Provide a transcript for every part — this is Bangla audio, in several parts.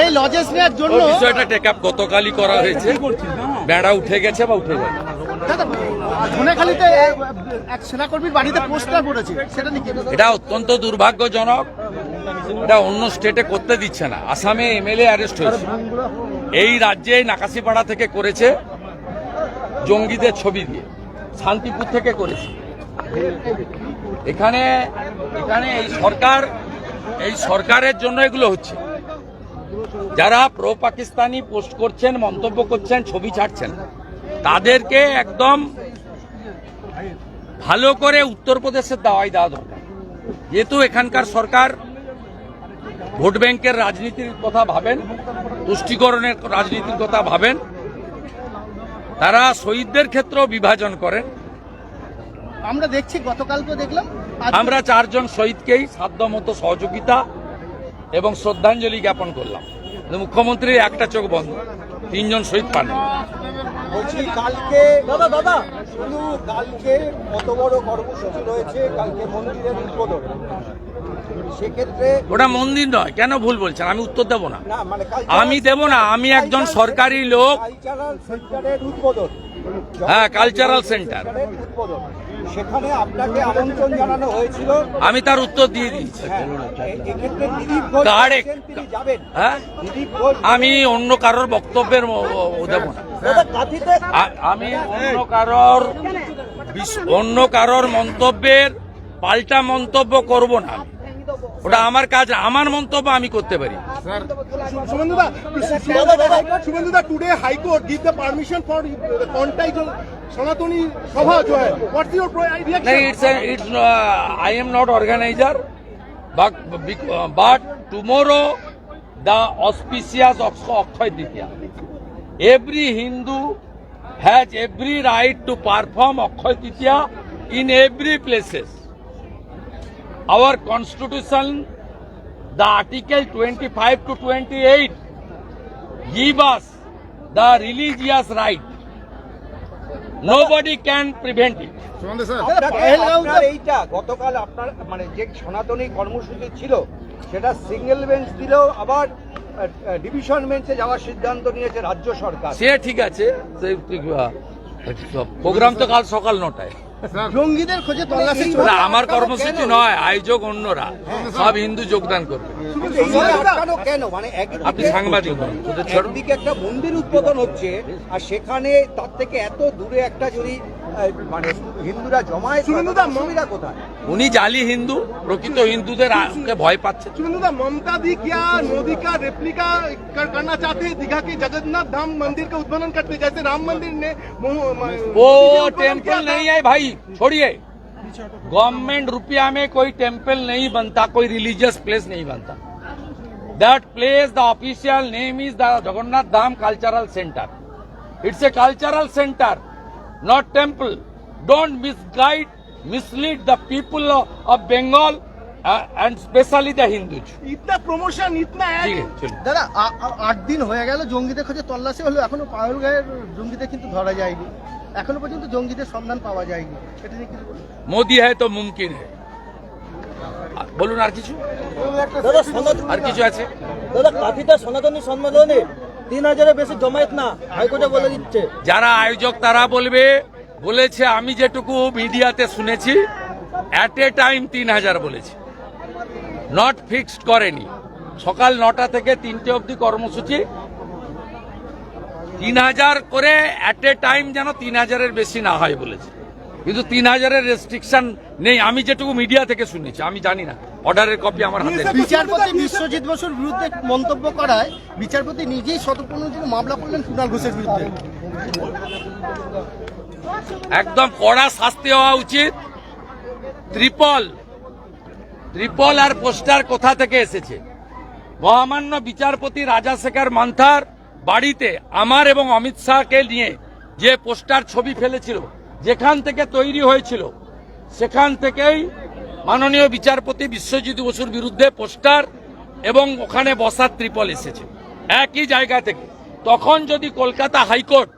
সেই লজেস নেওয়ার জন্য বিষয়টা টেক আপ গতকালই করা হয়েছে। বেড়া উঠে গেছে বা উঠে যাবে ধনেখালিতে এক সেনাকর্মীর বাড়িতে পোস্টার পড়েছে সেটা নিয়ে এটা অত্যন্ত দুর্ভাগ্যজনক। এটা অন্য স্টেটে করতে দিচ্ছে না। আসামে এমএলএ অ্যারেস্ট হয়েছে। এই রাজ্যে নাকাশিপাড়া থেকে করেছে জঙ্গিদের ছবি দিয়ে। শান্তিপুর থেকে করেছে। এখানে এখানে এই সরকার এই সরকারের জন্য এগুলো হচ্ছে। যারা প্রো পাকিস্তানি পোস্ট করছেন মন্তব্য করছেন ছবি ছাড়ছেন তাদেরকে একদম ভালো করে উত্তরপ্রদেশের দাওয়াই দেওয়া দরকার। যেহেতু এখানকার সরকার ভোট ব্যাংকের রাজনীতির কথা ভাবেন তুষ্টিকরণের রাজনীতির কথা ভাবেন তারা শহীদদের ক্ষেত্রেও বিভাজন করেন। আমরা দেখছি গতকালকে দেখলাম আমরা চারজন শহীদকেই সাধ্যমতো সহযোগিতা এবং শ্রদ্ধাঞ্জলি জ্ঞাপন করলাম। মুখ্যমন্ত্রীর একটা চোখ বন্ধ তিনজন শহীদ পান বলছি কালকে দাদা দাদা শুধু কালকে কত বড় কর্মসূচি রয়েছে কালকে মন্দিরের উদ্বোধন সেক্ষেত্রে ওটা মন্দির নয় কেন ভুল বলছেন আমি উত্তর দেব না না মানে আমি দেব না আমি একজন সরকারি লোক হ্যাঁ কালচারাল সেন্টার উদ্বোধন সেখানে আপনাকে আমন্ত্রণ জানানো হয়েছিল। আমি তার উত্তর দিয়ে দিয়েছি। হ্যাঁ হ্যাঁ? আমি অন্য কারোর বক্তব্যের দেব না আ- আমি অন্য কারোর অন্য কারোর মন্তব্যের পাল্টা মন্তব্য করব না ওটা আমার কাজ আমার মন্তব্য আমি করতে পারি। শুভেন্দুদা today high court give the permission for contact সনাতনী সভা জয় হোয়াটস it's I am not organiser but but tomorrow the auspicious অক্ষয় দ্বিতীয়া every Hindu has every right to perform অক্ষয় দ্বিতীয়া in every places our constitution the article 25 to 28 give us the religious right. Nobody can prevent it. এইটা গতকাল আপনার মানে যে সনাতনী কর্মসূচি ছিল সেটা সিঙ্গেল বেঞ্চ দিলেও আবার ডিভিশন বেঞ্চে যাওয়ার সিদ্ধান্ত নিয়েছে রাজ্য সরকার। সে ঠিক আছে প্রোগ্রাম তো কাল সকাল নটায়। জঙ্গিদের খোঁজে তল্লাশি চলছে। আমার কর্মসূচি নয় আয়োজক অন্যরা। সব হিন্দু যোগদান করবে। কেন? মানে আপনি সাংবাদিক একদিকে একটা মন্দির উদ্বোধন হচ্ছে আর সেখানে তার থেকে এত দূরে একটা যদি মানে হিন্দুরা জমায়েত মমিরা কোথায়? উনি জালি হিন্দু প্রকৃত হিন্দুদের ভয় পাচ্ছে। गवर्नमेंट रुपया में कोई टेंपल नहीं बनता कोई रिलीजियस प्लेस नहीं बनता। That place the official name is the Jagannath Dham cultural centre it's a cultural centre not temple. Don't misguide, mislead the people of Bengal and specially the Hindus Itna promotion ইতনা দাদা আট দিন হয়ে গেল জঙ্গিদের খোঁজে তল্লাশি হলো এখনও পায়ল গায়ের জঙ্গিদের কিন্তু ধরা যায়নি। এখনও পর্যন্ত জঙ্গিদের সন্ধান পাওয়া যায়নি। এটা নিয়ে কিছু মোদি হ্যায় তো মুমকিন হ্যায়। বলুন আর কিছু? দাদা সনাতন আর কিছু আছে? দাদা কাফিতা সনাতনী সম্মেলনে তিন হাজারের বেশি জমায়েত না, হাইকোর্টে বলে দিচ্ছে। যারা আয়োজক তারা বলবে, বলেছে, আমি যেটুকু মিডিয়াতে শুনেছি অ্যাট এ টাইম তিন হাজার বলেছে। নট ফিক্সড করেনি। সকাল নটা থেকে তিনটে অবধি কর্মসূচি। তিন হাজার করে অ্যাট এ টাইম যেন তিন হাজারের বেশি না হয় বলেছে। কিন্তু তিন হাজারের রেস্ট্রিকশন নেই। আমি যেটুকু মিডিয়া থেকে শুনেছি, আমি জানি না। অর্ডারের কপি আমার হাতে। বিচারপতি বিশ্বজিৎ বসুর বিরুদ্ধে মন্তব্য করায় বিচারপতি নিজেই শতপূর্ণ মামলা করলেন কুণাল ঘোষের বিরুদ্ধে। একদম কড়া শাস্তি হওয়া উচিত। ত্রিপল ত্রিপল আর পোস্টার কোথা থেকে এসেছে? মহামান্য বিচারপতি রাজাশেখর মান্থার বাড়িতে আমার এবং অমিত শাহকে নিয়ে যে পোস্টার ছবি ফেলেছিল যেখান থেকে তৈরি হয়েছিল সেখান থেকেই মাননীয় বিচারপতি বিশ্বজিৎ বসুর বিরুদ্ধে পোস্টার এবং ওখানে বসার ত্রিপল এসেছে। একই জায়গা থেকে। তখন যদি কলকাতা হাইকোর্ট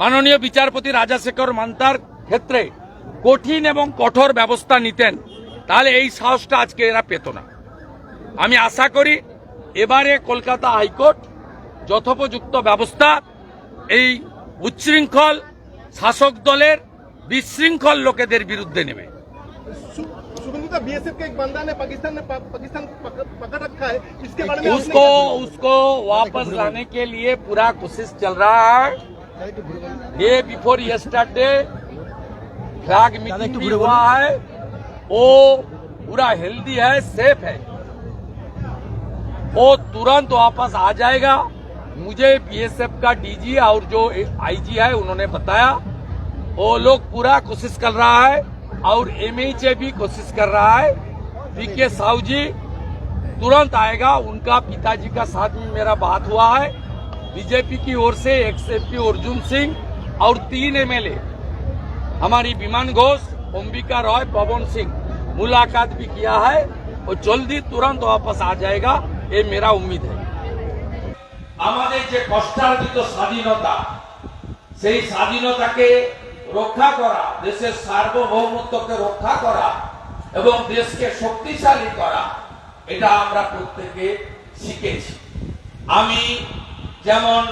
মাননীয় বিচারপতি রাজাশেখর মান্তার ক্ষেত্রে কঠিন এবং কঠোর ব্যবস্থা নিতেন, তাহলে এই সাহসটা আজকে এরা পেত না। আমি আশা করি এবারে কলকাতা হাইকোর্ট যথোপযুক্ত ব্যবস্থা, এই উচ্ছৃঙ্খল শাসক দলের বিশৃঙ্খল লোকেদের বিরুদ্ধে নেবে। शुभेंदु दा बीएसएफ का एक बंदा ने पाकिस्तान ने पाकिस्तान पकड़ पकड़ रखा है। इसके बारे में उसको उसको वापस लाने के लिए पूरा कोशिश चल रहा है। Day before yesterday flag meeting भी हुआ है। वो पूरा हेल्दी है सेफ़ है। वो तुरंत वापस आ जाएगा। मुझे बीएसएफ का डीजी और जो आईजी है उन्होंने बताया। वो लोग पूरा कोशिश कर रहा है। और एमएचए भी कोशिश कर रहा है पीके साहू जी तुरंत आएगा उनका पिताजी का साथ में मेरा बात हुआ है बीजेपी की ओर से एक्सएपी अर्जुन सिंह और तीन एमएलए हमारी विमान घोष अंबिका रॉय पवन सिंह मुलाकात भी किया है और जल्दी तुरंत वापस आ जाएगा ये मेरा उम्मीद है আমাদের যে কষ্টার্জিত স্বাধীনতা সেই স্বাধীনতাকে রক্ষা করা, দেশের সার্বভৌমত্বকে রক্ষা করা এবং দেশকে শক্তিশালী করা, এটা আমরা প্রত্যেকে শিখেছি। আমি যেমন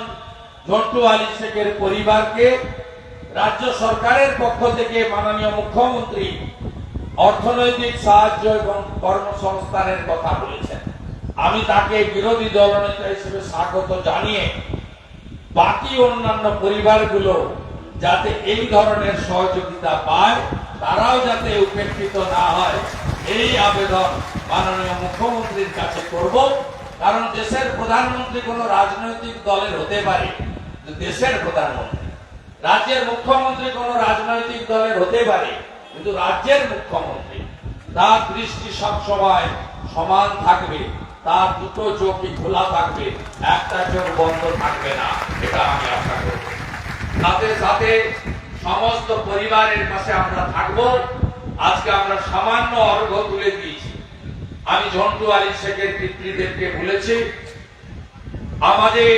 ঝন্টু আলী শেখের পরিবারকে রাজ্য সরকারের পক্ষ থেকে মাননীয় মুখ্যমন্ত্রী অর্থনৈতিক সাহায্য এবং কর্মসংস্থানের কথা বলেছেন। আমি তাকে বিরোধী দলনেতা হিসেবে স্বাগত জানিয়ে বাকি অন্যান্য পরিবারগুলো যাতে এই ধরনের সহযোগিতা পায়, তারাও যাতে উপেক্ষিত না হয়, এই আবেদন মাননীয় মুখ্যমন্ত্রীর কাছে করব। কারণ দেশের প্রধানমন্ত্রী কোনো রাজনৈতিক দলের হতে পারে দেশের প্রধানমন্ত্রী। রাজ্যের মুখ্যমন্ত্রী কোনো রাজনৈতিক দলের হতে পারে, কিন্তু রাজ্যের মুখ্যমন্ত্রী, তার দৃষ্টি সবসময় সমান থাকবে, তার দুটো চোখই খোলা থাকবে, একটা চোখ বন্ধ থাকবে না, এটা আমি আশা করব সাথে সাথে সমস্ত পরিবারের পাশে আমরা থাকব। আজকে আমরা সামান্য অর্ঘ্য তুলে দিয়েছি। আমি ঝন্টু আলী শেখের পিতৃদেরকে বলেছি, আমাদের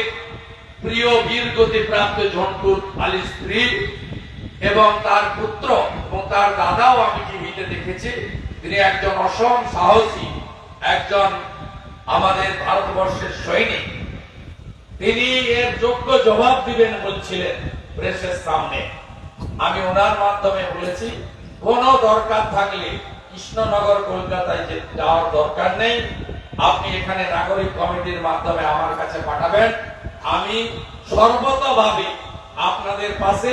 প্রিয় বীর গতিপ্রাপ্ত ঝন্টু আলী স্ত্রী এবং তার পুত্র এবং তার দাদাও আমি টিভিতে দেখেছি। তিনি একজন অসম সাহসী, একজন আমাদের ভারতবর্ষের সৈনিক। তিনি এর যোগ্য জবাব দিবেন বলছিলেন প্রেসের সামনে। আমি ওনার মাধ্যমে বলেছি, কোন দরকার থাকলে কৃষ্ণনগর, কলকাতায় যে যাওয়ার দরকার নেই, আপনি এখানে নাগরিক কমিটির মাধ্যমে আমার কাছে পাঠাবেন। আমি সর্বতভাবে আপনাদের পাশে,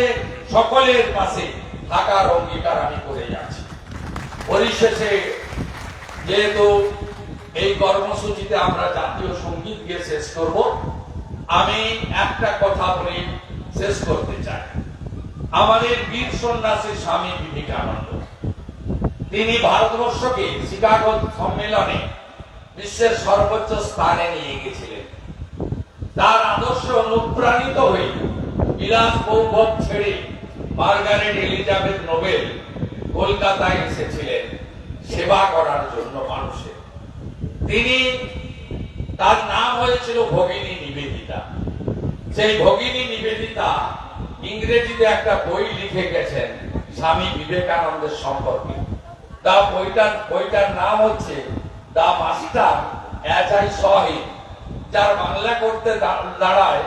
সকলের পাশে থাকার অঙ্গীকার আমি করে যাচ্ছি পরিশেষে যেহেতু এই কর্মসূচিতে আমরা জাতীয় সংগীত গিয়ে শেষ করব আমি একটা কথা বলে, শেষ করতে চাই। আমাদের বীর সন্ন্যাসী স্বামী বিবেকানন্দ। তিনি ভারতবর্ষকে শিকাগো সম্মেলনে বিশ্বের সর্বোচ্চ স্থানে নিয়ে গেছিলেন। তার আদর্শ অনুপ্রাণিত হয়ে বিলাস বৌভব ছেড়ে মার্গারেট এলিজাবেথ নোবেল কলকাতায় এসেছিলেন সেবা করার জন্য মানুষের তিনি তার নাম হয়েছিল ভগিনী নিবেদিতা। সেই ভগিনী নিবেদিতা ইংরেজিতে একটা বই লিখে গেছেন, স্বামী বিবেকানন্দের সম্পর্কে। তা বইটার বইটার নাম হচ্ছে দা মাস্টার অ্যাজ আই সহি যার বাংলা করতে দাঁড়ায়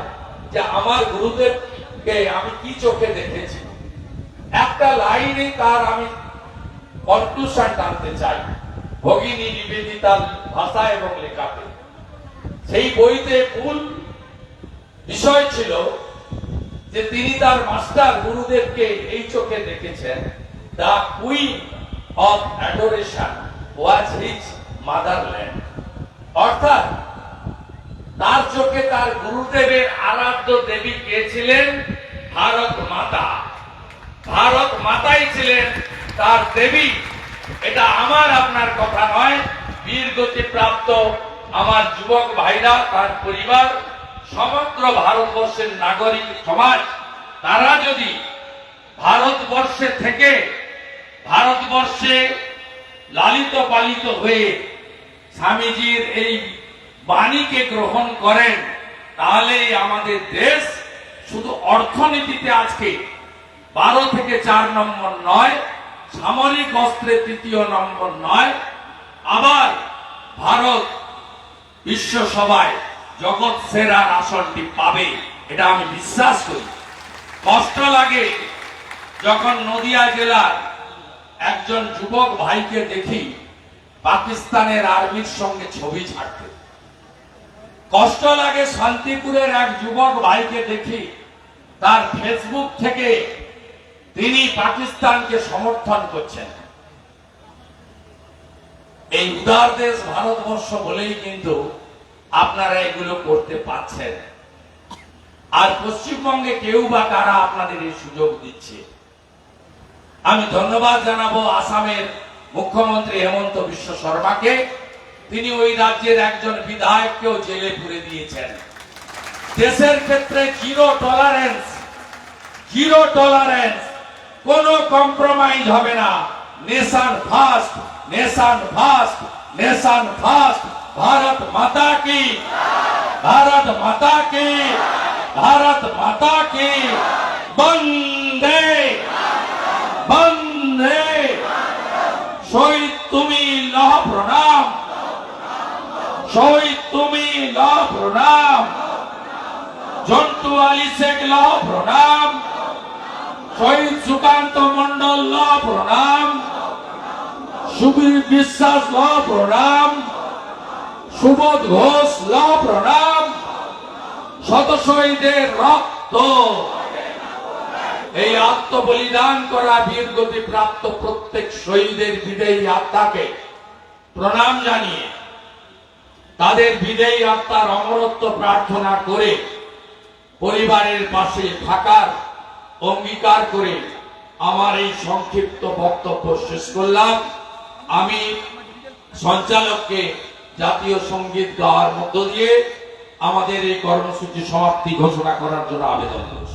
যে আমার গুরুদেবকে আমি কি চোখে দেখেছি। একটা লাইনে তার আমি কনক্লুশন টানতে চাই, ভগিনী নিবেদিতার ভাষা এবং লেখাতে। সেই বইতে মূল বিষয় ছিল যে তিনি তার মাস্টার গুরুদেবকে এই চোখে দেখেছেন। The queen of adoration was his motherland. অর্থাৎ তার চোখে তার গুরুদেবের আরাধ্য দেবী কে ছিলেন? ভারত মাতা। ভারত মাতাই ছিলেন তার দেবী। এটা আমার আপনার কথা নয়। বীর গতি প্রাপ্ত আমার যুবক ভাইরা, তার পরিবার সমগ্র ভারতবর্ষের নাগরিক সমাজ, তারা যদি ভারতবর্ষে থেকে ভারতবর্ষে লালিত পালিত হয়ে স্বামীজির এই বাণীকে গ্রহণ করেন, তাহলে আমাদের দেশ শুধু অর্থনীতিতে আজকে বারো থেকে চার নম্বর নয়, সামরিক অস্ত্রে তৃতীয় নম্বর নয়, আবার ভারত বিশ্ব সভায় জগৎ সেরার আসনটি পাবে, এটা আমি বিশ্বাস করি। কষ্ট লাগে যখন নদিয়া জেলার একজন যুবক ভাইকে দেখি পাকিস্তানের আর্মির সঙ্গে ছবি ছাড়তে। কষ্ট লাগে শান্তিপুরের এক যুবক ভাইকে দেখি, তার ফেসবুক থেকে তিনি পাকিস্তানকে সমর্থন করছেন। এই উদার দেশ ভারতবর্ষ বলেই কিন্তু আপনারা এগুলো করতে পারছেন। আর পশ্চিমবঙ্গে কেউ বা কারা আপনাদের এই সুযোগ দিচ্ছে? আমি ধন্যবাদ জানাব আসামের মুখ্যমন্ত্রী হেমন্ত বিশ্ব শর্মাকে। তিনি ওই রাজ্যের একজন বিধায়ককেও জেলে পুরে দিয়েছেন। দেশের ক্ষেত্রে জিরো টলারেন্স জিরো টলারেন্স কোনো কম্প্রোমাইজ হবে না। Nation first nation first nation first Bharat Mata কি ভারত মাতা কি ভারত মাতা কি বন্দে বন্দে শহীদ তুমি লহ প্রণাম শহীদ তুমি লহ প্রণাম জন্টু আলী শেখ লহ প্রণাম শহীদ সুকান্ত মন্ডল ল প্রণাম সুবীর বিশ্বাস, ল প্রণাম। সুবোধ ঘোষ, ল প্রণাম। শত শহীদের রক্ত। এই আত্মবলিদান করা বীরগতি প্রাপ্ত প্রত্যেক শহীদের বিদেয়ী আত্মাকে প্রণাম জানিয়ে তাদের বিদেয়ী আত্মার অমরত্ব প্রার্থনা করে পরিবারের পাশে থাকার অঙ্গীকার করে আমার এই সংক্ষিপ্ত বক্তব্য শেষ করলাম। আমি সঞ্চালককে জাতীয় সংগীত গাওয়ার মধ্য দিয়ে আমাদের এই কর্মসূচি সমাপ্তি ঘোষণা করার জন্য আবেদন করছি।